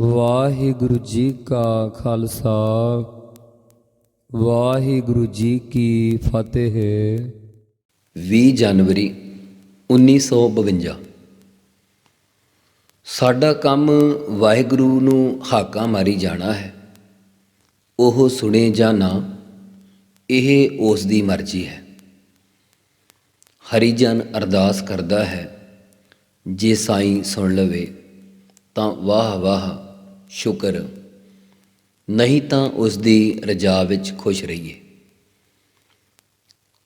ਵਾਹਿਗੁਰੂ ਜੀ ਕਾ ਖਾਲਸਾ, ਵਾਹਿਗੁਰੂ ਜੀ ਕੀ ਫਤਿਹ। 20 ਜਨਵਰੀ 1952 ਸਾਡਾ ਕੰਮ ਵਾਹਿਗੁਰੂ ਨੂੰ ਹਾਕਾਂ ਮਾਰੀ ਜਾਣਾ ਹੈ। ਉਹ ਸੁਣੇ ਜਾਂ ਨਾ, ਇਹ ਉਸ ਦੀ ਮਰਜ਼ੀ ਹੈ। ਹਰੀਜਨ ਅਰਦਾਸ ਕਰਦਾ ਹੈ, ਜੇ ਸਾਈਂ ਸੁਣ ਲਵੇ ਤਾਂ ਵਾਹ ਵਾਹ ਸ਼ੁਕਰ। ਨਹੀਂ ਤਾਂ ਉਸ ਦੀ ਰਜਾ ਵਿੱਚ ਖੁਸ਼ ਰਹੀਏ।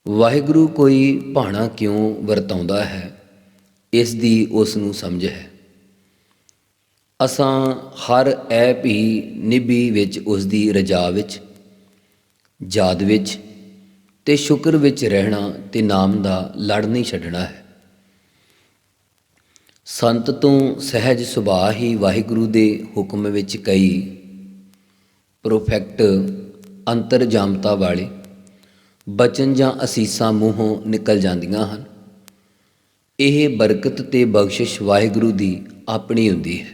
ਵਾਹਿਗੁਰੂ ਕੋਈ ਭਾਣਾ ਕਿਉਂ ਵਰਤਾਉਂਦਾ ਹੈ? ਇਸ ਦੀ ਉਸ ਨੂੰ ਸਮਝ ਹੈ। ਅਸਾਂ ਹਰ ਐਪ ਹੀ ਨਿਭੀ ਵਿੱਚ ਉਸ ਦੀ ਰਜਾ ਵਿੱਚ, ਯਾਦ ਵਿੱਚ ਤੇ ਸ਼ੁਕਰ ਵਿੱਚ ਰਹਿਣਾ ਤੇ ਨਾਮ ਦਾ ਲੜ ਨਹੀਂ ਛੱਡਣਾ ਹੈ। ਸੰਤ ਤੋਂ ਸਹਿਜ ਸੁਭਾਅ ਹੀ ਵਾਹਿਗੁਰੂ ਦੇ ਹੁਕਮ ਵਿੱਚ ਕਈ ਪਰਫੈਕਟ ਅੰਤਰਜਾਮਤਾ ਵਾਲੇ, ਬਚਨ ਜਾਂ ਅਸੀਸਾਂ ਮੂੰਹੋਂ ਨਿਕਲ ਜਾਂਦੀਆਂ ਹਨ। ਇਹ ਬਰਕਤ ਤੇ ਬਖਸ਼ਿਸ਼ ਵਾਹਿਗੁਰੂ ਦੀ ਆਪਣੀ ਹੁੰਦੀ ਹੈ।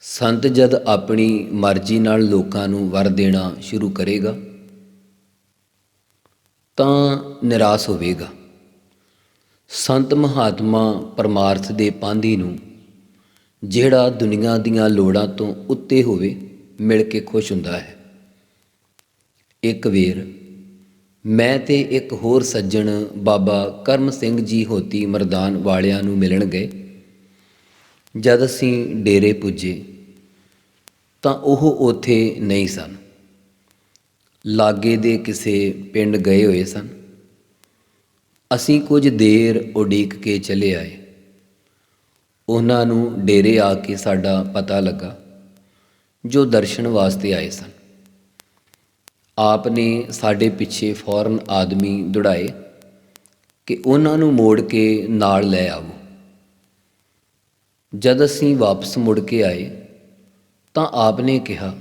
ਸੰਤ ਜਦ ਆਪਣੀ ਮਰਜ਼ੀ ਨਾਲ ਲੋਕਾਂ ਨੂੰ ਵਰ ਦੇਣਾ ਸ਼ੁਰੂ ਕਰੇਗਾ, ਤਾਂ ਨਿਰਾਸ਼ ਹੋਵੇਗਾ। ਸੰਤ ਮਹਾਤਮਾ ਪਰਮਾਰਥ ਦੇ ਪਾਂਧੀ ਨੂੰ, ਜਿਹੜਾ ਦੁਨੀਆ ਦੀਆਂ ਲੋੜਾਂ ਤੋਂ ਉੱਤੇ ਹੋਵੇ, ਮਿਲ ਕੇ ਖੁਸ਼ ਹੁੰਦਾ ਹੈ। ਇੱਕ ਵੇਰ, ਮੈਂ ਤੇ ਇੱਕ ਹੋਰ ਸੱਜਣ ਬਾਬਾ ਕਰਮ ਸਿੰਘ ਜੀ ਹੋਤੀ ਮਰਦਾਨ ਵਾਲਿਆਂ ਨੂੰ ਮਿਲਣ ਗਏ। ਜਦ ਅਸੀਂ ਡੇਰੇ ਪੁੱਜੇ, ਤਾਂ ਉਹ ਉੱਥੇ ਨਹੀਂ ਸਨ। ਲਾਗੇ ਦੇ ਕਿਸੇ ਪਿੰਡ ਗਏ ਹੋਏ ਸਨ। ਅਸੀਂ ਕੁਝ ਦੇਰ ਉਡੀਕ ਕੇ ਚਲੇ ਆਏ। ਉਹਨਾਂ ਨੂੰ ਡੇਰੇ ਆ ਕੇ ਸਾਡਾ ਪਤਾ ਲੱਗਾ, ਜੋ ਦਰਸ਼ਨ ਵਾਸਤੇ ਆਏ ਸਨ। ਆਪ ਨੇ ਸਾਡੇ ਪਿੱਛੇ ਫੌਰਨ ਆਦਮੀ ਦੁੜਾਏ ਕਿ ਉਹਨਾਂ ਨੂੰ ਮੋੜ ਕੇ ਨਾਲ ਲੈ ਆਵੋ। ਜਦ ਅਸੀਂ ਵਾਪਸ ਮੁੜ ਕੇ ਆਏ, ਤਾਂ ਆਪ ਨੇ ਕਿਹਾ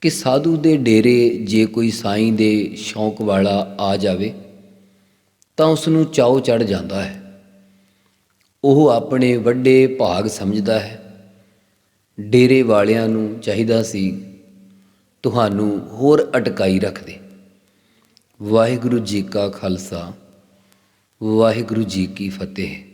ਕਿ ਸਾਧੂ ਦੇ ਡੇਰੇ ਜੇ ਕੋਈ ਸਾਈਂ ਦੇ ਸ਼ੌਂਕ ਵਾਲਾ ਆ ਜਾਵੇ ਤਾਂ ਉਸ ਨੂੰ ਚਾਉ ਚੜ ਜਾਂਦਾ ਹੈ। ਉਹ ਆਪਣੇ ਵੱਡੇ ਭਾਗ ਸਮਝਦਾ ਹੈ। ਡੇਰੇ ਵਾਲਿਆਂ ਨੂੰ ਚਾਹੀਦਾ ਸੀ, ਤੁਹਾਨੂੰ ਹੋਰ ਅਟਕਾਈ ਰੱਖਦੇ ਵਾਹਿਗੁਰੂ ਜੀ ਕਾ ਖਾਲਸਾ, ਵਾਹਿਗੁਰੂ ਜੀ ਕੀ ਫਤਿਹ।